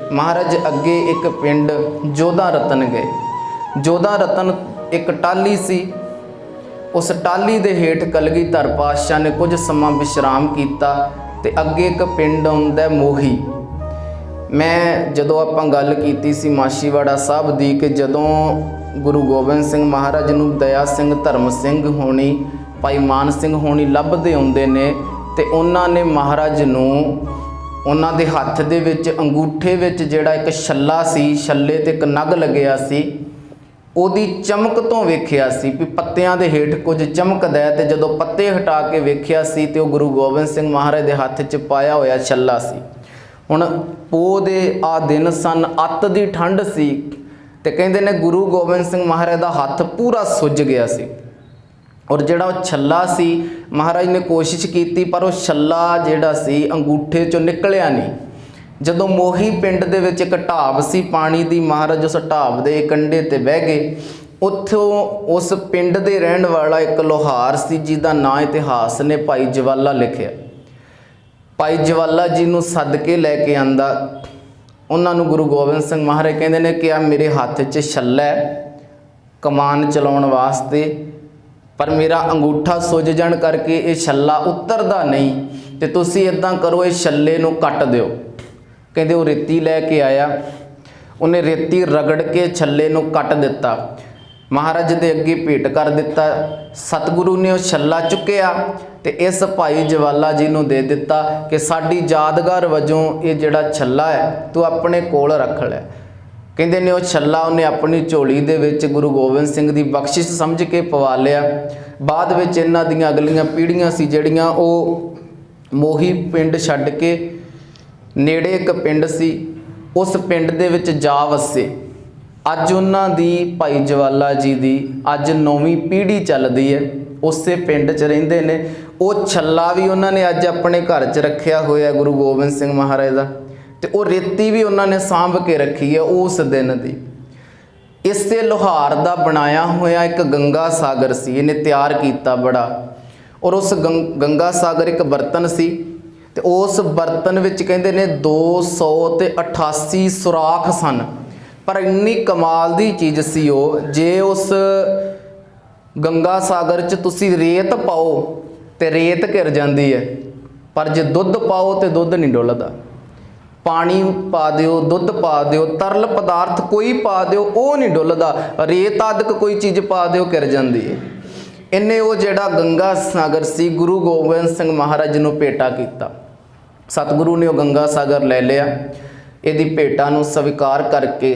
ਮਹਾਰਾਜ ਅੱਗੇ ਇੱਕ ਪਿੰਡ ਜੋਧਾ ਰਤਨ ਗਏ। ਜੋਧਾ ਰਤਨ ਇੱਕ ਟਾਲੀ ਸੀ। ਉਸ ਟਾਲੀ ਦੇ ਹੇਠ ਕਲਗੀਧਰ ਪਾਤਸ਼ਾਹ ਨੇ ਕੁਝ ਸਮਾਂ ਵਿਸ਼ਰਾਮ ਕੀਤਾ ਤੇ ਅੱਗੇ ਇੱਕ ਪਿੰਡ ਆਉਂਦਾ ਮੋਹੀ। ਮੈਂ ਜਦੋਂ ਆਪਾਂ ਗੱਲ ਕੀਤੀ ਸੀ ਮਾਸ਼ੀਵਾੜਾ ਸਾਹਿਬ ਦੀ ਕਿ ਜਦੋਂ ਗੁਰੂ ਗੋਬਿੰਦ ਸਿੰਘ ਮਹਾਰਾਜ ਨੂੰ ਦਇਆ ਸਿੰਘ, ਧਰਮ ਸਿੰਘ ਹੋਣੀ, ਭਾਈ ਮਾਨ ਸਿੰਘ ਹੋਣੀ ਲੱਭਦੇ ਆਉਂਦੇ ਨੇ ਤੇ ਉਹਨਾਂ ਨੇ ਮਹਾਰਾਜ ਨੂੰ ਉਹਨਾਂ ਦੇ ਹੱਥ ਦੇ ਵਿੱਚ ਅੰਗੂਠੇ ਵਿੱਚ ਜਿਹੜਾ ਇੱਕ ਛੱਲਾ ਸੀ, ਛੱਲੇ ਤੇ ਇੱਕ ਨਗ ਲੱਗਿਆ ਸੀ, ਉਹਦੀ ਚਮਕ ਤੋਂ ਵੇਖਿਆ ਸੀ ਵੀ ਪੱਤਿਆਂ ਦੇ ਹੇਠ ਕੁਝ ਚਮਕਦਾ ਹੈ ਤੇ ਜਦੋਂ ਪੱਤੇ ਹਟਾ ਕੇ ਵੇਖਿਆ ਸੀ ਤੇ ਉਹ ਗੁਰੂ ਗੋਬਿੰਦ ਸਿੰਘ ਮਹਾਰਾਜ ਦੇ ਹੱਥ 'ਚ ਪਾਇਆ ਹੋਇਆ ਛੱਲਾ ਸੀ। ਹੁਣ ਪੋਹ ਦੇ ਆ ਦਿਨ ਸਨ, ਅੱਤ ਦੀ ਠੰਡ ਸੀ ਤੇ ਕਹਿੰਦੇ ਨੇ ਗੁਰੂ ਗੋਬਿੰਦ ਸਿੰਘ ਮਹਾਰਾਜ ਦਾ ਹੱਥ ਪੂਰਾ ਸੁੱਜ ਗਿਆ ਸੀ। ਔਰ ਜਿਹੜਾ ਉਹ ਛੱਲਾ ਸੀ, ਮਹਾਰਾਜ ਨੇ ਕੋਸ਼ਿਸ਼ ਕੀਤੀ, ਪਰ ਉਹ ਛੱਲਾ ਜਿਹੜਾ ਸੀ, ਅੰਗੂਠੇ ਚੋਂ ਨਿਕਲਿਆ ਨਹੀਂ। ਜਦੋਂ ਮੋਹੀ ਪਿੰਡ ਦੇ ਵਿੱਚ ਇੱਕ ਢਾਬ ਸੀ, ਪਾਣੀ ਦੀ ਮਹਾਰਾਜ ਉਸ ਢਾਬ ਦੇ ਕੰਢੇ ਤੇ ਬਹਿ ਗਏ। ਉੱਥੋਂ ਉਸ ਪਿੰਡ ਦੇ ਰਹਿਣ ਵਾਲਾ ਇੱਕ ਲੋਹਾਰ ਸੀ, ਜਿਹਦਾ ਨਾਂ ਇਤਿਹਾਸ ਨੇ ਭਾਈ ਜਵਾਲਾ ਲਿਖਿਆ। ਭਾਈ ਜਵਾਲਾ ਜੀ ਨੂੰ ਸੱਦ ਕੇ ਲੈ ਕੇ ਆਂਦਾ। ਉਹਨਾਂ ਨੂੰ ਗੁਰੂ ਗੋਬਿੰਦ ਸਿੰਘ ਮਹਾਰਾਜ ਕਹਿੰਦੇ ਨੇ ਕਿ ਆ ਮੇਰੇ ਹੱਥ 'ਚ ਛੱਲਾ ਕਮਾਨ ਚਲਾਉਣ ਵਾਸਤੇ ਪਰ ਮੇਰਾ ਅੰਗੂਠਾ ਸੁੱਜ ਜਾਣ ਕਰਕੇ ਇਹ ਛੱਲਾ ਉਤਰਦਾ ਨਹੀਂ ਤੇ ਤੁਸੀਂ ਇਦਾਂ ਕਰੋ, ਇਹ ਛੱਲੇ ਨੂੰ ਕੱਟ ਦਿਓ। ਕਹਿੰਦੇ ਉਹ ਰੇਤੀ ਲੈ ਕੇ ਆਇਆ। ਉਹਨੇ ਰੇਤੀ ਰਗੜ ਕੇ ਛੱਲੇ ਨੂੰ ਕੱਟ ਦਿੱਤਾ। ਮਹਾਰਾਜ ਦੇ ਅੱਗੇ ਭੇਟ ਕਰ ਦਿੱਤਾ। ਸਤਿਗੁਰੂ ਨੇ ਉਹ ਛੱਲਾ ਚੁੱਕਿਆ ਤੇ ਇਸ ਭਾਈ ਜਵਾਲਾ ਜੀ ਨੂੰ ਦੇ ਦਿੱਤਾ ਕਿ ਸਾਡੀ ਯਾਦਗਾਰ ਵਜੋਂ ਇਹ ਜਿਹੜਾ ਛੱਲਾ ਹੈ, ਤੂੰ ਆਪਣੇ ਕੋਲ ਰੱਖ ਲੈ। ਕਹਿੰਦੇ ਨੇ, ਉਹ ਛੱਲਾ ਉਹਨੇ ਆਪਣੀ ਝੋਲੀ ਦੇ ਵਿੱਚ ਗੁਰੂ ਗੋਬਿੰਦ ਸਿੰਘ ਦੀ ਬਖਸ਼ਿਸ਼ ਸਮਝ ਕੇ ਪਵਾ ਲਿਆ। ਬਾਅਦ ਵਿੱਚ ਇਹਨਾਂ ਦੀਆਂ ਅਗਲੀਆਂ ਪੀੜ੍ਹੀਆਂ ਸੀ ਜਿਹੜੀਆਂ ਉਹ ਮੋਹੀ ਪਿੰਡ ਛੱਡ ਕੇ ਨੇੜੇ ਇੱਕ ਪਿੰਡ ਸੀ। ਉਸ ਪਿੰਡ ਦੇ ਵਿੱਚ ਜਾ ਵਸੇ। ਅੱਜ ਉਹਨਾਂ ਦੀ ਭਾਈ ਜਵਾਲਾ ਜੀ ਦੀ ਅੱਜ ਨੌਵੀਂ ਪੀੜ੍ਹੀ ਚੱਲਦੀ ਹੈ। ਉਸੇ ਪਿੰਡ 'ਚ ਰਹਿੰਦੇ ਨੇ। ਉਹ ਛੱਲਾ ਵੀ ਉਹਨਾਂ ਨੇ ਅੱਜ ਆਪਣੇ ਘਰ 'ਚ ਰੱਖਿਆ ਹੋਇਆ ਗੁਰੂ ਗੋਬਿੰਦ ਸਿੰਘ ਮਹਾਰਾਜ ਦਾ। ਤੇ ਉਹ ਰੇਤੀ ਵੀ ਉਹਨਾਂ ਨੇ ਸਾਂਭ ਕੇ ਰੱਖੀ ਹੈ ਉਸ ਦਿਨ ਦੀ। ਇਸੇ ਲੋਹਾਰ ਦਾ ਬਣਾਇਆ ਹੋਇਆ ਇੱਕ ਗੰਗਾ ਸਾਗਰ ਸੀ, ਇਹਨੇ ਤਿਆਰ ਕੀਤਾ ਬੜਾ। ਔਰ ਉਸ ਗੰ- ਗੰਗਾ ਸਾਗਰ ਇੱਕ ਬਰਤਨ ਸੀ ਤੇ ਉਸ ਬਰਤਨ ਵਿੱਚ ਕਹਿੰਦੇ ਨੇ 200 ਤੇ 88 ਸੁਰਾਖ ਸਨ। ਪਰ ਇੰਨੀ ਕਮਾਲ ਦੀ ਚੀਜ਼ ਸੀ ਉਹ, ਜੇ ਉਸ ਗੰਗਾ ਸਾਗਰ 'ਚ ਤੁਸੀਂ ਰੇਤ ਪਾਓ ਤੇ ਰੇਤ ਘਿਰ ਜਾਂਦੀ ਹੈ। ਪਰ ਜੇ ਦੁੱਧ ਪਾਓ ਤੇ ਦੁੱਧ ਨਹੀਂ ਡੁੱਲਦਾ। ਪਾਣੀ ਪਾ ਦਿਓ, ਦੁੱਧ ਪਾ ਦਿਓ, ਤਰਲ ਪਦਾਰਥ ਕੋਈ ਪਾ ਦਿਓ, ਉਹ ਨਹੀਂ ਡੁੱਲਦਾ। ਰੇਤ ਆਦਿਕ ਕੋਈ ਚੀਜ਼ ਪਾ ਦਿਓ ਕਿਰ ਜਾਂਦੀ ਹੈ ਇਹਨੇ ਉਹ ਜਿਹੜਾ ਗੰਗਾ ਸਾਗਰ ਸੀ, ਗੁਰੂ ਗੋਬਿੰਦ ਸਿੰਘ ਮਹਾਰਾਜ ਨੂੰ ਭੇਟਾ ਕੀਤਾ। ਸਤਿਗੁਰੂ ਨੇ ਉਹ ਗੰਗਾ ਸਾਗਰ ਲੈ ਲਿਆ। ਇਹਦੀ ਭੇਟਾ ਨੂੰ ਸਵੀਕਾਰ ਕਰਕੇ